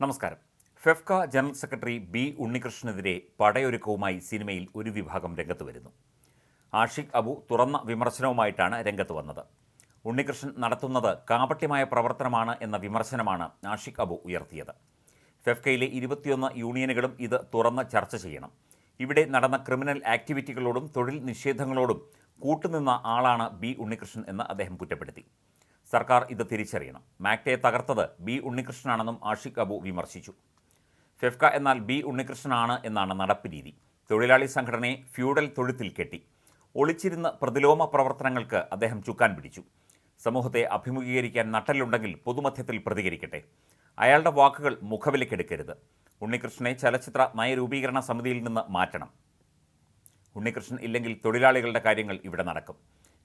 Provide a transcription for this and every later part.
നമസ്കാരം. FEFKA general secretary B ഉണ്ണികൃഷ്ണനെതിരെ പടയൊരുക്കവുമായി സിനിമയിൽ ഒരു വിഭാഗം രംഗത്ത് വരുന്നു. ആഷിഖ് അബു തുറന്ന വിമർശനവുമായിട്ടാണ് രംഗത്ത് വന്നത്. ഉണ്ണികൃഷ്ണൻ നടത്തുന്നത് കാപട്യമായ പ്രവർത്തനമാണ് എന്ന വിമർശനമാണ് ആഷിഖ് അബു ഉയർത്തിയത്. ഫെഫ്കയിലെ ഇരുപത്തിയൊന്ന് യൂണിയനുകളും ഇത് തുറന്ന് ചർച്ച ചെയ്യണം. ഇവിടെ നടന്ന ക്രിമിനൽ ആക്ടിവിറ്റികളോടും തൊഴിൽ നിഷേധങ്ങളോടും കൂട്ടുനിന്ന ആളാണ് ബി ഉണ്ണികൃഷ്ണൻ എന്ന് അദ്ദേഹം കുറ്റപ്പെടുത്തി. സർക്കാർ ഇത് തിരിച്ചറിയണം. മാക്ടയെ തകർത്തത് ബി ഉണ്ണികൃഷ്ണനാണെന്നും ആഷിഖ് അബു വിമർശിച്ചു. ഫെഫ്ക എന്നാൽ ബി ഉണ്ണികൃഷ്ണനാണ് എന്നാണ് നടപ്പ് രീതി. തൊഴിലാളി സംഘടനയെ ഫ്യൂഡൽ തൊഴുത്തിൽ കെട്ടി. ഒളിച്ചിരുന്ന പ്രതിലോമ പ്രവർത്തനങ്ങൾക്ക് അദ്ദേഹം ചുക്കാൻ പിടിച്ചു. സമൂഹത്തെ അഭിമുഖീകരിക്കാൻ നട്ടലുണ്ടെങ്കിൽ പൊതുമധ്യത്തിൽ പ്രതികരിക്കട്ടെ. അയാളുടെ വാക്കുകൾ മുഖവിലക്കെടുക്കരുത്. ഉണ്ണികൃഷ്ണനെ ചലച്ചിത്ര നയരൂപീകരണ സമിതിയിൽ നിന്ന് മാറ്റണം. ഉണ്ണികൃഷ്ണൻ ഇല്ലെങ്കിൽ തൊഴിലാളികളുടെ കാര്യങ്ങൾ ഇവിടെ നടക്കും.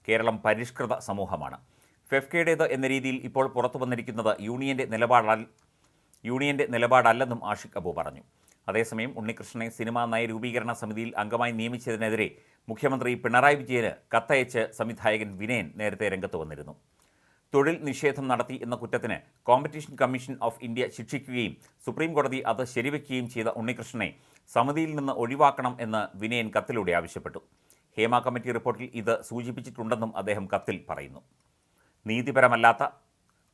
കേരളം പരിഷ്കൃത സമൂഹമാണ്. ഫെഫ്കയുടേത് എന്ന രീതിയിൽ ഇപ്പോൾ പുറത്തു വന്നിരിക്കുന്നത് യൂണിയന്റെ നിലപാടല്ല യൂണിയന്റെ നിലപാടല്ലെന്നും ആഷിഖ് അബു പറഞ്ഞു. അതേസമയം ഉണ്ണികൃഷ്ണനെ സിനിമാ നയരൂപീകരണ സമിതിയിൽ അംഗമായി നിയമിച്ചതിനെതിരെ മുഖ്യമന്ത്രി പിണറായി വിജയന് കത്തയച്ച് സംവിധായകൻ വിനയൻ നേരത്തെ രംഗത്ത് വന്നിരുന്നു. തൊഴിൽ നിഷേധം നടത്തി എന്ന കുറ്റത്തിന് കോമ്പറ്റീഷൻ കമ്മീഷൻ ഓഫ് ഇന്ത്യ ശിക്ഷിക്കുകയും സുപ്രീം കോടതി അത് ശരിവെക്കുകയും ചെയ്ത ഉണ്ണികൃഷ്ണനെ സമിതിയിൽ നിന്ന് ഒഴിവാക്കണം എന്ന് വിനയൻ കത്തിലൂടെ ആവശ്യപ്പെട്ടു. ഹേമ കമ്മിറ്റി റിപ്പോർട്ടിൽ ഇത് സൂചിപ്പിച്ചിട്ടുണ്ടെന്നും അദ്ദേഹം കത്തിൽ പറയുന്നു. നീതിപരമല്ലാത്ത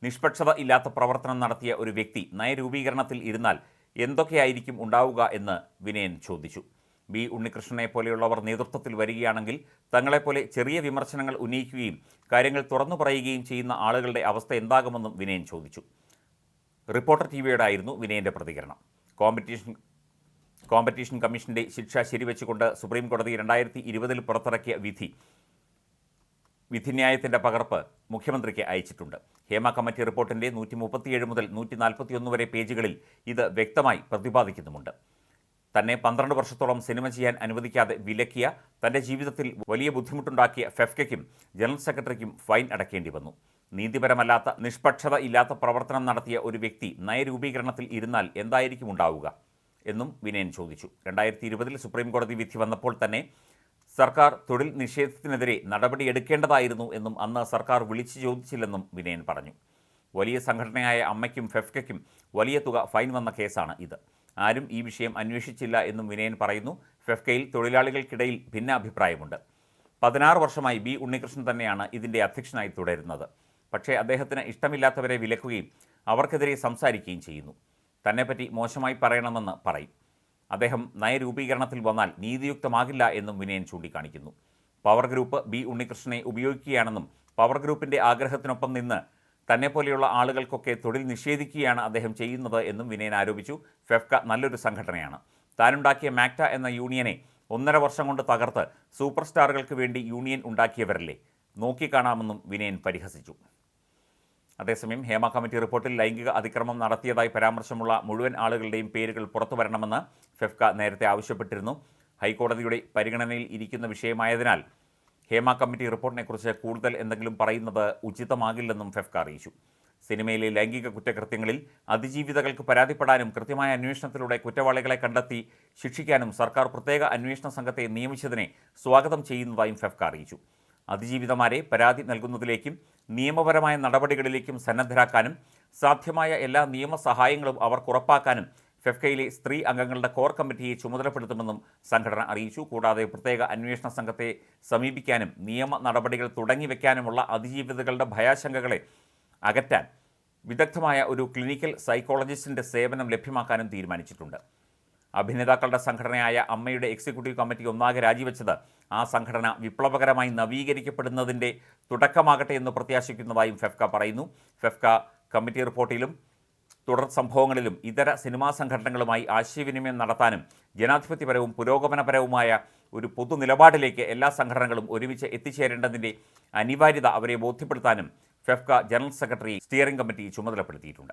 നിഷ്പക്ഷത ഇല്ലാത്ത പ്രവർത്തനം നടത്തിയ ഒരു വ്യക്തി നയരൂപീകരണത്തിൽ ഇരുന്നാൽ എന്തൊക്കെയായിരിക്കും ഉണ്ടാവുക എന്ന് വിനയൻ ചോദിച്ചു. ബി ഉണ്ണികൃഷ്ണനെ പോലെയുള്ളവർ നേതൃത്വത്തിൽ വരികയാണെങ്കിൽ തങ്ങളെപ്പോലെ ചെറിയ വിമർശനങ്ങൾ ഉന്നയിക്കുകയും കാര്യങ്ങൾ തുറന്നു പറയുകയും ചെയ്യുന്ന ആളുകളുടെ അവസ്ഥ എന്താകുമെന്നും വിനയൻ ചോദിച്ചു. റിപ്പോർട്ടർ ടി വിയോടായിരുന്നു വിനയന്റെ പ്രതികരണം. കോമ്പറ്റീഷൻ കോമ്പറ്റീഷൻ കമ്മീഷന്റെ ശിക്ഷ ശരിവെച്ചുകൊണ്ട് സുപ്രീം കോടതി രണ്ടായിരത്തി ഇരുപതിൽ പുറത്തിറക്കിയ വിധി വിധിന്യായത്തിന്റെ പകർപ്പ് മുഖ്യമന്ത്രിക്ക് അയച്ചിട്ടുണ്ട്. ഹേമ കമ്മിറ്റി റിപ്പോർട്ടിന്റെ നൂറ്റി മുപ്പത്തിയേഴ് മുതൽ നൂറ്റി നാൽപ്പത്തിയൊന്ന് വരെ പേജുകളിൽ ഇത് വ്യക്തമായി പ്രതിപാദിക്കുന്നുമുണ്ട്. തന്നെ പന്ത്രണ്ട് വർഷത്തോളം സിനിമ ചെയ്യാൻ അനുവദിക്കാതെ വിലക്കിയ തന്റെ ജീവിതത്തിൽ വലിയ ബുദ്ധിമുട്ടുണ്ടാക്കിയ ഫെഫ്കയ്ക്കും ജനറൽ സെക്രട്ടറിക്കും ഫൈൻ അടക്കേണ്ടി വന്നു. നീതിപരമല്ലാത്ത നിഷ്പക്ഷത ഇല്ലാത്ത പ്രവർത്തനം നടത്തിയ ഒരു വ്യക്തി നയരൂപീകരണത്തിൽ ഇരുന്നാൽ എന്തായിരിക്കും ഉണ്ടാവുക എന്നും വിനയൻ ചോദിച്ചു. രണ്ടായിരത്തി ഇരുപതിൽ സുപ്രീം കോടതി വിധി വന്നപ്പോൾ തന്നെ സർക്കാർ തൊഴിൽ നിഷേധത്തിനെതിരെ നടപടിയെടുക്കേണ്ടതായിരുന്നു എന്നും അന്ന് സർക്കാർ വിളിച്ചു ചോദിച്ചില്ലെന്നും വിനയൻ പറഞ്ഞു. വലിയ സംഘടനയായ അമ്മയ്ക്കും ഫെഫ്കയ്ക്കും വലിയ തുക ഫൈൻ വന്ന കേസാണ് ഇത്. ആരും ഈ വിഷയം അന്വേഷിച്ചില്ല എന്നും വിനയൻ പറയുന്നു. ഫെഫ്കയിൽ തൊഴിലാളികൾക്കിടയിൽ ഭിന്നാഭിപ്രായമുണ്ട്. പതിനാറ് വർഷമായി ബി ഉണ്ണികൃഷ്ണൻ തന്നെയാണ് ഇതിന്റെ അധ്യക്ഷനായി തുടരുന്നത്. പക്ഷേ അദ്ദേഹത്തിന് ഇഷ്ടമില്ലാത്തവരെ വിലക്കുകയും അവർക്കെതിരെ സംസാരിക്കുകയും ചെയ്യുന്നു. തന്നെപ്പറ്റി മോശമായി പറയണമെന്ന് പറയും. അദ്ദേഹം നയരൂപീകരണത്തിൽ വന്നാൽ നീതിയുക്തമാകില്ല എന്നും വിനയൻ ചൂണ്ടിക്കാണിക്കുന്നു. പവർ ഗ്രൂപ്പ് ബി ഉണ്ണികൃഷ്ണനെ ഉപയോഗിക്കുകയാണെന്നും പവർ ഗ്രൂപ്പിന്റെ ആഗ്രഹത്തിനൊപ്പം നിന്ന് തന്നെ പോലെയുള്ള ആളുകൾക്കൊക്കെ തൊഴിൽ നിഷേധിക്കുകയാണ് അദ്ദേഹം ചെയ്യുന്നത് എന്നും വിനയൻ ആരോപിച്ചു. ഫെഫ്ക നല്ലൊരു സംഘടനയാണ്. താനുണ്ടാക്കിയ മാക്ട എന്ന യൂണിയനെ ഒന്നര വർഷം കൊണ്ട് തകർത്ത് സൂപ്പർ സ്റ്റാറുകൾക്ക് വേണ്ടി യൂണിയൻ ഉണ്ടാക്കിയവരല്ലേ? നോക്കിക്കാണാമെന്നും വിനയൻ പരിഹസിച്ചു. അതേസമയം ഹേമ കമ്മിറ്റി റിപ്പോർട്ടിൽ ലൈംഗിക അതിക്രമം നടത്തിയതായി പരാമർശമുള്ള മുഴുവൻ ആളുകളുടെയും പേരുകൾ പുറത്തു വരണമെന്ന് ഫെഫ്ക നേരത്തെ ആവശ്യപ്പെട്ടിരുന്നു. ഹൈക്കോടതിയുടെ പരിഗണനയിൽ ഇരിക്കുന്ന വിഷയമായതിനാൽ ഹേമ കമ്മിറ്റി റിപ്പോർട്ടിനെക്കുറിച്ച് കൂടുതൽ എന്തെങ്കിലും പറയുന്നത് ഉചിതമാകില്ലെന്നും ഫെഫ്ക അറിയിച്ചു. സിനിമയിലെ ലൈംഗിക കുറ്റകൃത്യങ്ങളിൽ അതിജീവിതകൾക്ക് പരാതിപ്പെടാനും കൃത്യമായ അന്വേഷണത്തിലൂടെ കുറ്റവാളികളെ കണ്ടെത്തി ശിക്ഷിക്കാനും സർക്കാർ പ്രത്യേക അന്വേഷണ സംഘത്തെ നിയമിച്ചതിനെ സ്വാഗതം ചെയ്യുന്നതായും ഫെഫ്ക അറിയിച്ചു. അതിജീവിതമാരെ പരാതി നൽകുന്നതിലേക്കും നിയമപരമായ നടപടികളിലേക്കും സന്നദ്ധരാക്കാനും സാധ്യമായ എല്ലാ നിയമ സഹായങ്ങളും അവർക്ക് ഉറപ്പാക്കാനും ഫെഫ്കയിലെ സ്ത്രീ അംഗങ്ങളുടെ കോർ കമ്മിറ്റിയെ ചുമതലപ്പെടുത്തുമെന്നും സംഘടന അറിയിച്ചു. കൂടാതെ പ്രത്യേക അന്വേഷണ സംഘത്തെ സമീപിക്കാനും നിയമ നടപടികൾ തുടങ്ങി തുടങ്ങിവെക്കാനുമുള്ള അതിജീവിതകളുടെ ഭയാശങ്കകളെ അകറ്റാൻ വിദഗ്ധമായ ഒരു ക്ലിനിക്കൽ സൈക്കോളജിസ്റ്റിന്റെ സേവനം ലഭ്യമാക്കാനും തീരുമാനിച്ചിട്ടുണ്ട്. അഭിനേതാക്കളുടെ സംഘടനയായ അമ്മയുടെ എക്സിക്യൂട്ടീവ് കമ്മിറ്റി ഒന്നാകെ രാജിവെച്ചത് ആ സംഘടന വിപ്ലവകരമായി നവീകരിക്കപ്പെടുന്നതിന്റെ തുടക്കമാകട്ടെ എന്ന് പ്രത്യാശിക്കുന്നതായും ഫെഫ്ക പറയുന്നു. ഫെഫ്ക കമ്മിറ്റി റിപ്പോർട്ടിലും തുടർ സംഭവങ്ങളിലും ഇതര സിനിമാ സംഘടനകളുമായി ആശയവിനിമയം നടത്താനും ജനാധിപത്യപരവും പുരോഗമനപരവുമായ ഒരു പൊതു നിലപാടിലേക്ക് എല്ലാ സംഘടനകളും ഒരുമിച്ച് എത്തിച്ചേരേണ്ടതിന്റെ അനിവാര്യത അവരെ ബോധ്യപ്പെടുത്താനും FEFKA general secretary steering committee ചുമതലപ്പെടുത്തിയിട്ടുണ്ട്.